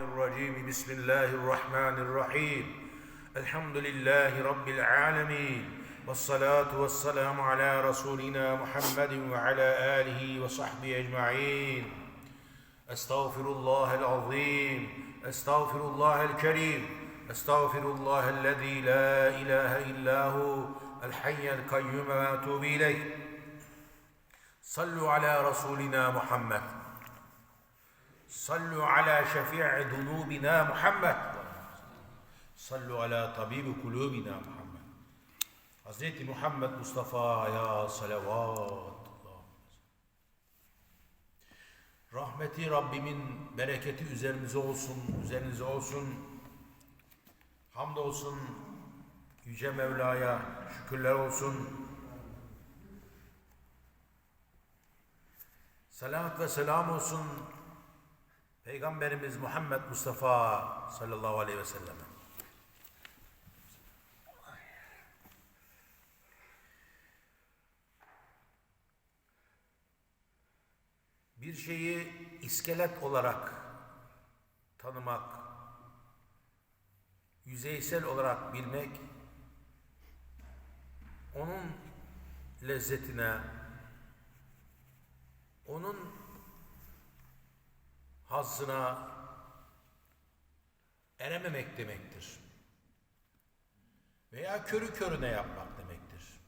الرجيم. بسم الله الرحمن الرحيم. الحمد لله رب العالمين. والصلاة والسلام على رسولنا محمد وعلى آله وصحبه أجمعين. أستغفر الله العظيم. أستغفر الله الكريم. أستغفر الله الذي لا إله إلا هو الحي القيوم. وأتوب إليه. صلوا على رسولنا محمد. Sallu ala şefi'i dunubina Muhammed. Sallu ala tabibi kulubina Muhammed. Hazreti Muhammed Mustafa'ya salavat. Rahmeti Rabbimin bereketi üzerimize olsun, üzerinize olsun. Hamdolsun Yüce Mevla'ya şükürler olsun. Salat ve selam olsun Peygamberimiz Muhammed Mustafa sallallahu aleyhi ve selleme. Bir şeyi iskelet olarak tanımak, yüzeysel olarak bilmek, onun lezzetine, onun hazzına erememek demektir. Veya körü körüne yapmak demektir.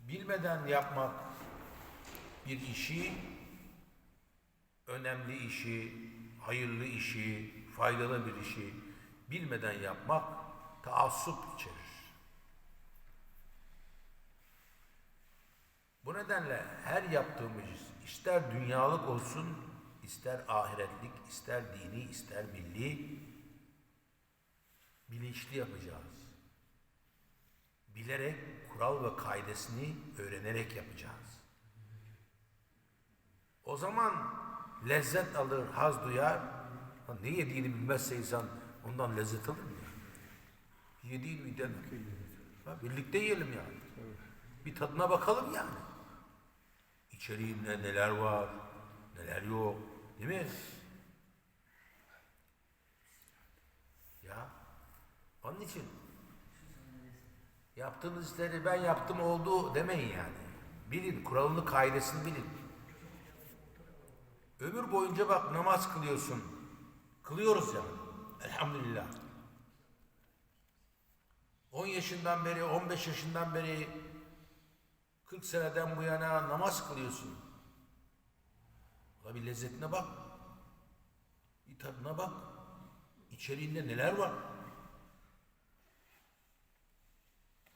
Bilmeden yapmak bir işi, önemli işi, hayırlı işi, faydalı bir işi bilmeden yapmak taassup içerir. Bu nedenle her yaptığımız iş, ister dünyalık olsun, ister ahiretlik, ister dini, ister milli, bilinçli yapacağız. Bilerek, kural ve kaidesini öğrenerek yapacağız. O zaman lezzet alır, haz duyar. Ne yediğini bilmezse insan ondan lezzet alır mı? ya? Yediğin mi deme. Ha, birlikte yiyelim yani. Bir tadına bakalım yani. İçeriğinde neler var, neler yok. Değil mi? Ya onun için yaptığınız işleri ben yaptım oldu demeyin yani. Bilin, kuralını, kaidesini bilin. Ömür boyunca bak namaz kılıyorsun. Kılıyoruz ya. Elhamdülillah. 10 yaşından beri, 15 yaşından beri 40 seneden bu yana namaz kılıyorsun. Bir lezzetine bak. Bir tadına bak. İçeriğinde neler var?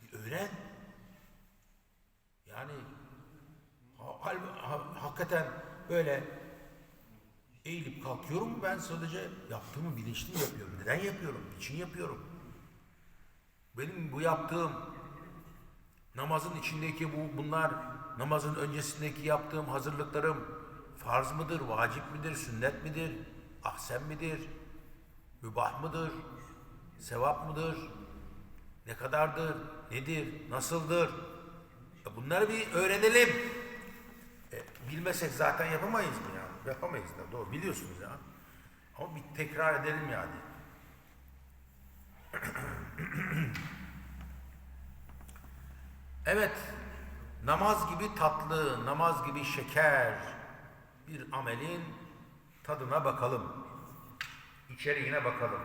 Bir öğren. Yani ha, ha- hakikaten böyle eğilip kalkıyorum ben sadece yaptığımı bilinçli yapıyorum. Neden yapıyorum? Niçin yapıyorum? Benim bu yaptığım namazın içindeki bu bunlar namazın öncesindeki yaptığım hazırlıklarım farz mıdır, vacip midir, sünnet midir, ahsen midir, mübah mıdır, sevap mıdır, ne kadardır, nedir, nasıldır? Bunları bir öğrenelim. E, bilmesek zaten yapamayız mı ya? Yapamayız da doğru biliyorsunuz ya. Ama bir tekrar edelim yani. Evet, namaz gibi tatlı, namaz gibi şeker bir amelin tadına bakalım. İçeriğine bakalım.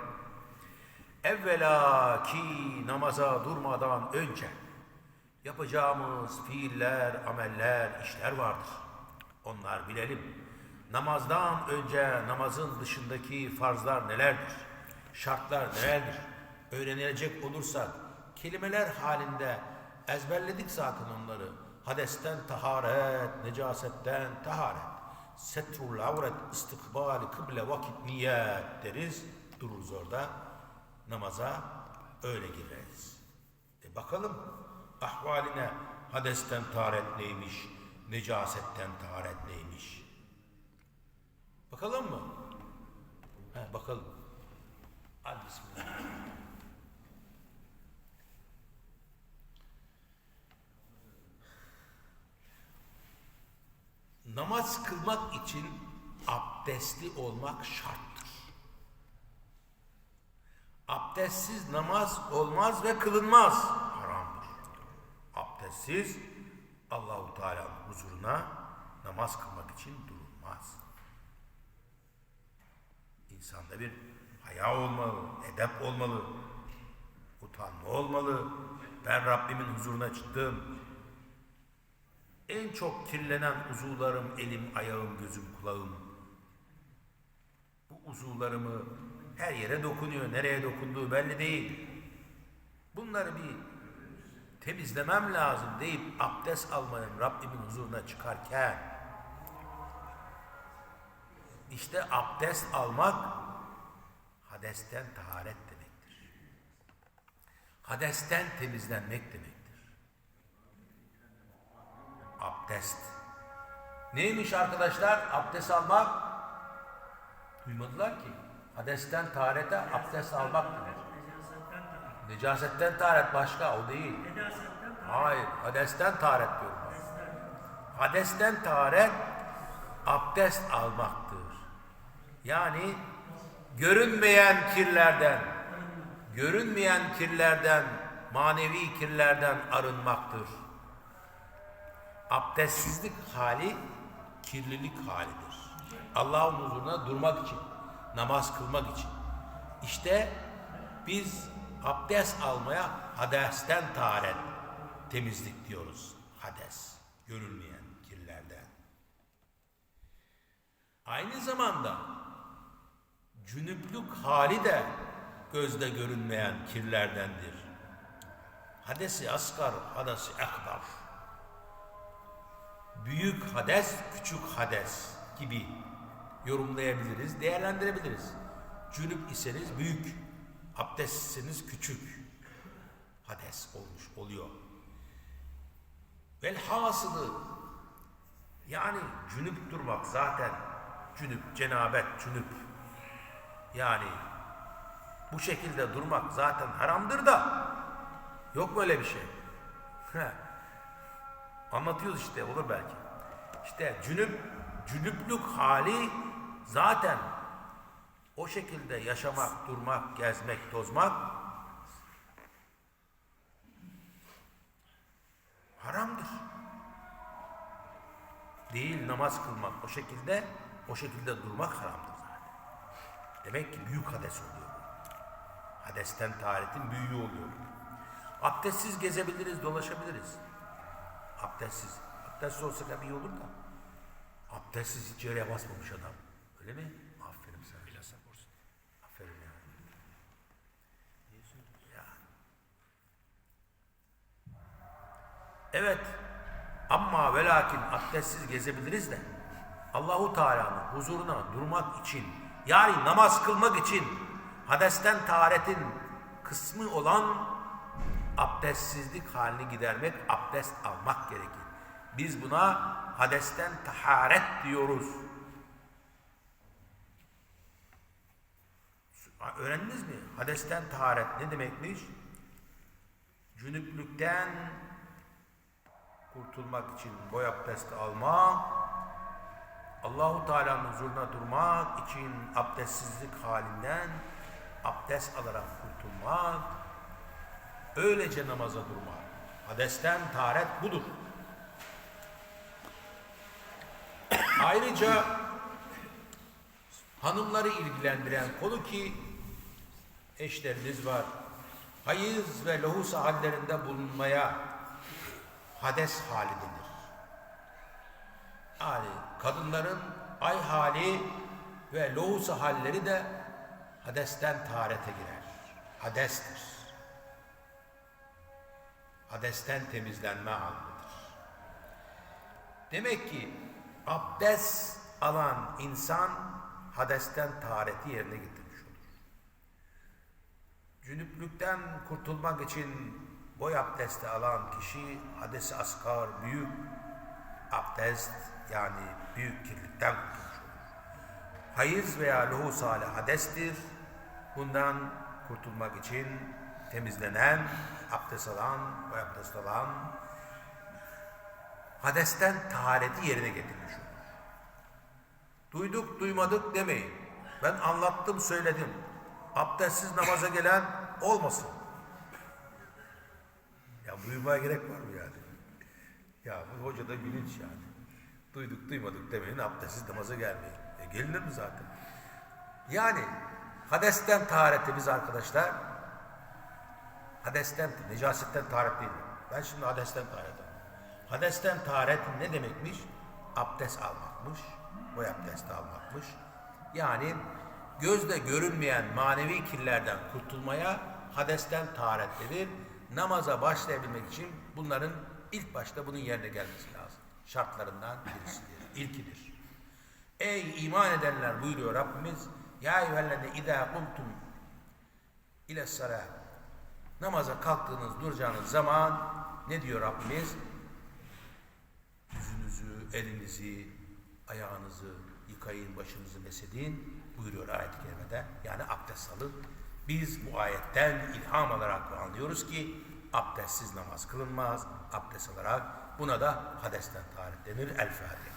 Evvela ki namaza durmadan önce yapacağımız fiiller, ameller, işler vardır. Onlar bilelim. Namazdan önce namazın dışındaki farzlar nelerdir? Şartlar nelerdir? Öğrenilecek olursak kelimeler halinde ezberledik zaten onları. Hadesten taharet, necasetten taharet. Setrul avret, istikbali, kıble, vakit, niyet deriz. Dururuz orada. Namaza öyle gireriz. E bakalım ahvaline hadesten taharet neymiş, necasetten taharet neymiş. Bakalım mı? He, bakalım. Hadi bismillah. Namaz kılmak için abdestli olmak şarttır. Abdestsiz namaz olmaz ve kılınmaz. Haramdır. Abdestsiz Allahu Teala'nın huzuruna namaz kılmak için durulmaz. İnsanda bir haya olmalı, edep olmalı, utanma olmalı. Ben Rabbimin huzuruna çıktım. En çok kirlenen uzuvlarım, elim, ayağım, gözüm, kulağım. Bu uzuvlarımı her yere dokunuyor. Nereye dokunduğu belli değil. Bunları bir temizlemem lazım deyip abdest almanın Rabbimin huzuruna çıkarken işte abdest almak hadesten taharet demektir. Hadesten temizlenmek demektir. Abdest. Neymiş arkadaşlar? Abdest almak duymadılar ki. Hadesten taharete abdest almak demek. Necasetten taharet. Başka o değil. Hayır, hadesten taharet diyorum. Hadesten taharet abdest almaktır. Yani görünmeyen kirlerden, görünmeyen kirlerden, manevi kirlerden arınmaktır. Abdestsizlik hali kirlilik halidir. Allah'ın huzuruna durmak için, namaz kılmak için. İşte biz abdest almaya hadesten taharet, temizlik diyoruz. Hades, görülmeyen kirlerden. Aynı zamanda cünüplük hali de gözde görünmeyen kirlerdendir. Hadesi asgar, hadesi ekbar. Büyük hades, küçük hades gibi yorumlayabiliriz, değerlendirebiliriz. Cünüp iseniz büyük, abdestseniz küçük hades olmuş oluyor. Velhasılı yani cünüp durmak zaten cünüp, cenabet, cünüp. Yani bu şekilde durmak zaten haramdır da yok böyle bir şey. Anlatıyoruz işte olur belki. İşte cünüp, cünüplük hali zaten o şekilde yaşamak, durmak, gezmek, tozmak haramdır. Değil namaz kılmak o şekilde, o şekilde durmak haramdır zaten. Demek ki büyük hades oluyor bu. Hadesten taharetin büyüğü oluyor. Abdestsiz gezebiliriz, dolaşabiliriz. Abdestsiz. Abdestsiz olsa iyi olur da. Abdestsiz hiç yere basmamış adam. Öyle mi? Aferin sana. Bilhassa olsun. Aferin ya. Ya. Evet. Ama ve lakin abdestsiz gezebiliriz de Allahu Teala'nın huzuruna durmak için yani namaz kılmak için hadesten taharetin kısmı olan abdestsizlik halini gidermek, abdest almak gerekir. Biz buna hadesten taharet diyoruz. Öğrendiniz mi? Hadesten taharet ne demekmiş? Cünüplükten kurtulmak için boy abdesti almak, Allahu Teala'nın huzuruna durmak için abdestsizlik halinden abdest alarak kurtulmak, öylece namaza durmak. Hadesten taharet budur. Ayrıca hanımları ilgilendiren konu ki eşleriniz var. Hayız ve lohusa hallerinde bulunmaya hades hali denir. Yani kadınların ay hali ve lohusa halleri de hadesten taharete girer. Hadestir. Hadesten temizlenme anıdır. Demek ki abdest alan insan hadesten tahareti yerine getirmiş olur. Cünüplükten kurtulmak için boy abdesti alan kişi hadesi asgar, büyük abdest yani büyük kirlikten kurtulmuş olur. Hayız veya lohus hali hadestir. Bundan kurtulmak için temizlenen, abdest alan, boy abdest alan hadesten tahareti yerine getirmiş olur. Duyduk duymadık demeyin. Ben anlattım söyledim. Abdestsiz namaza gelen olmasın. Ya duymaya gerek var mı yani? Ya bu hoca da bilinç yani. Duyduk duymadık demeyin abdestsiz namaza gelmeyin. E gelinir mi zaten? Yani hadesten tahareti biz arkadaşlar hadesten, necasetten taharet değil. Ben şimdi hadesten taharet. Hadesten taharet ne demekmiş? Abdest almakmış. Boy abdesti almakmış. Yani gözle görünmeyen manevi kirlerden kurtulmaya hadesten taharet denir. Namaza başlayabilmek için bunların ilk başta bunun yerine gelmesi lazım. Şartlarından birisidir, ilkidir. Ey iman edenler buyuruyor Rabbimiz. Ya eyyühellezine idâ kumtum ile salat. Namaza kalktığınız, duracağınız zaman ne diyor Rabbimiz? Yüzünüzü, elinizi, ayağınızı yıkayın, başınızı mesedin buyuruyor ayet-i kerimede. Yani abdest alın. Biz bu ayetten ilham alarak anlıyoruz ki abdestsiz namaz kılınmaz. Abdest alarak buna da hadesten taharet denir. El Fatiha.